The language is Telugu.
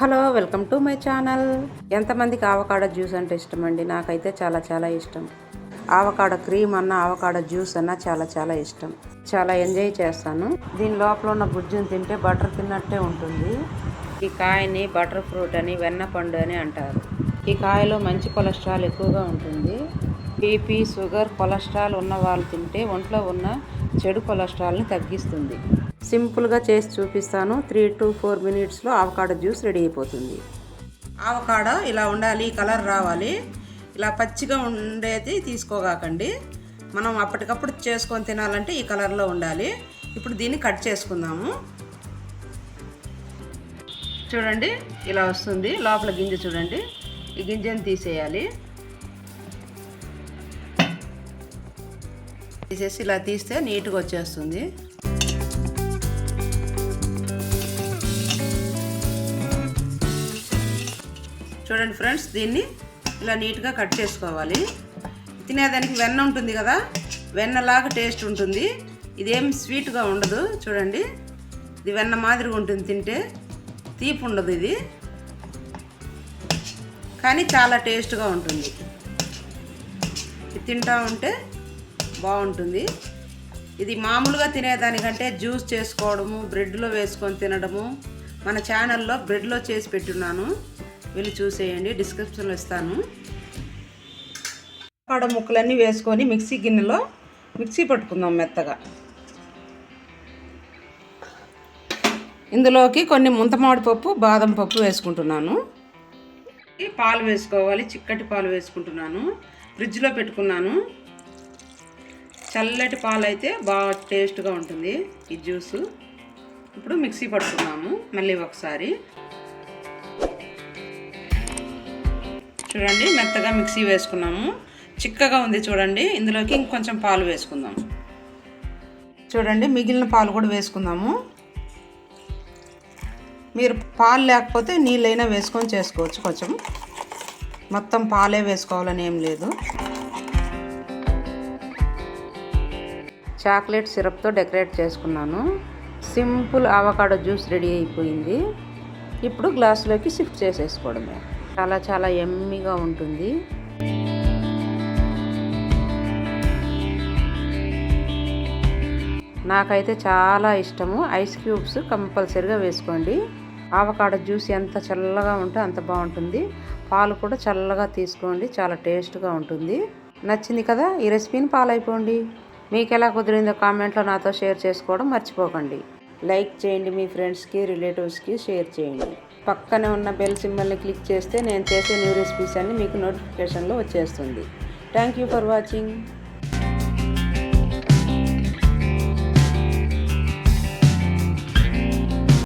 Hello welcome to my channel. ఎంతమందికి ఆవకాడ జ్యూస్ అంటే ఇష్టం అండి నాకైతే చాలా చాలా ఇష్టం. ఆవకాడ క్రీమ్ అన్న ఆవకాడ జ్యూస్ అన్న చాలా చాలా ఇష్టం. చాలా ఎంజాయ్ చేస్తాను. దీని లోపల ఉన్న గుజ్జును తింటే బటర్ తిన్నట్టే ఉంటుంది. ఈ కాయని బటర్ ఫ్రూట్ అని వెన్న పండు అని అంటారు. ఈ కాయలో మంచి కొలెస్ట్రాల్ ఎక్కువగా ఉంటుంది. బీపీ షుగర్ కొలెస్ట్రాల్ ఉన్న వాళ్ళు తింటే ఒంట్లో ఉన్న చెడు కొలెస్ట్రాల్ని తగ్గిస్తుంది. సింపుల్గా చేసి చూపిస్తాను. త్రీ టు ఫోర్ మినిట్స్లో ఆవకాడో జ్యూస్ రెడీ అయిపోతుంది. ఆవకాడో ఇలా ఉండాలి కలర్ రావాలి. ఇలా పచ్చిగా ఉండేది తీసుకోగాకండి. మనం అప్పటికప్పుడు చేసుకొని తినాలంటే ఈ కలర్లో ఉండాలి. ఇప్పుడు దీన్ని కట్ చేసుకుందాము. చూడండి ఇలా వస్తుంది. లోపల గింజ చూడండి. ఈ గింజను తీసేయాలి. తీసేసి ఇలా తీస్తే నీట్గా వచ్చేస్తుంది. చూడండి ఫ్రెండ్స్ దీన్ని ఇలా నీట్గా కట్ చేసుకోవాలి. తినేదానికి వెన్న ఉంటుంది కదా వెన్నలాగా టేస్ట్ ఉంటుంది. ఇదేం స్వీట్గా ఉండదు చూడండి. ఇది వెన్న మాదిరిగా ఉంటుంది తింటే తీపి ఉండదు ఇది. కానీ చాలా టేస్ట్గా ఉంటుంది. ఇది తింటా ఉంటే బాగుంటుంది. ఇది మామూలుగా తినేదానికంటే జ్యూస్ చేసుకోవడము బ్రెడ్లో వేసుకొని తినడము మన ఛానల్లో బ్రెడ్లో చేసి పెట్టున్నాను. వెళ్ళి చూసేయండి డిస్క్రిప్షన్లో ఇస్తాను. పాడ ముక్కలన్నీ వేసుకొని మిక్సీ గిన్నెలో మిక్సీ పట్టుకుందాం మెత్తగా. ఇందులోకి కొన్ని ముంతమాడి పప్పు బాదం పప్పు వేసుకుంటున్నాను. పాలు వేసుకోవాలి చిక్కటి పాలు వేసుకుంటున్నాను. ఫ్రిడ్జ్లో పెట్టుకున్నాను. చల్లటి పాలు అయితే బాగా టేస్ట్గా ఉంటుంది ఈ జ్యూసు. ఇప్పుడు మిక్సీ పట్టుకున్నాము మళ్ళీ ఒకసారి. చూడండి మెత్తగా మిక్సీ వేసుకున్నాము. చిక్కగా ఉంది చూడండి ఇందులోకి ఇంకొంచెం పాలు వేసుకుందాం. చూడండి మిగిలిన పాలు కూడా వేసుకుందాము. మీరు పాలు లేకపోతే నీళ్ళైనా వేసుకొని చేసుకోవచ్చు కొంచెం. మొత్తం పాలే వేసుకోవాలని ఏం లేదు. చాక్లెట్ సిరప్తో డెకరేట్ చేసుకున్నాను. సింపుల్ ఆవకాడో జ్యూస్ రెడీ అయిపోయింది. ఇప్పుడు గ్లాసులోకి షిఫ్ట్ చేసేసుకోవడమే. చాలా చాలా ఎమ్మిగా ఉంటుంది. నాకైతే చాలా ఇష్టము. ఐస్ క్యూబ్స్ కంపల్సరిగా వేసుకోండి. ఆవకాడో జ్యూస్ ఎంత చల్లగా ఉంటే అంత బాగుంటుంది. పాలు కూడా చల్లగా తీసుకోండి. చాలా టేస్ట్గా ఉంటుంది. నచ్చింది కదా? ఈ రెసిపీని పాలైపోండి. అయిపోండి మీకు ఎలా కుదిరిందో కామెంట్లో నాతో షేర్ చేసుకోవడం మర్చిపోకండి. లైక్ చేయండి మీ ఫ్రెండ్స్కి రిలేటివ్స్కి షేర్ చేయండి. పక్కనే ఉన్న బెల్ సింబల్ని క్లిక్ చేస్తే నేను చేసే న్యూ రెసిపీస్ అన్ని మీకు నోటిఫికేషన్లో వచ్చేస్తుంది. Thank you for watching.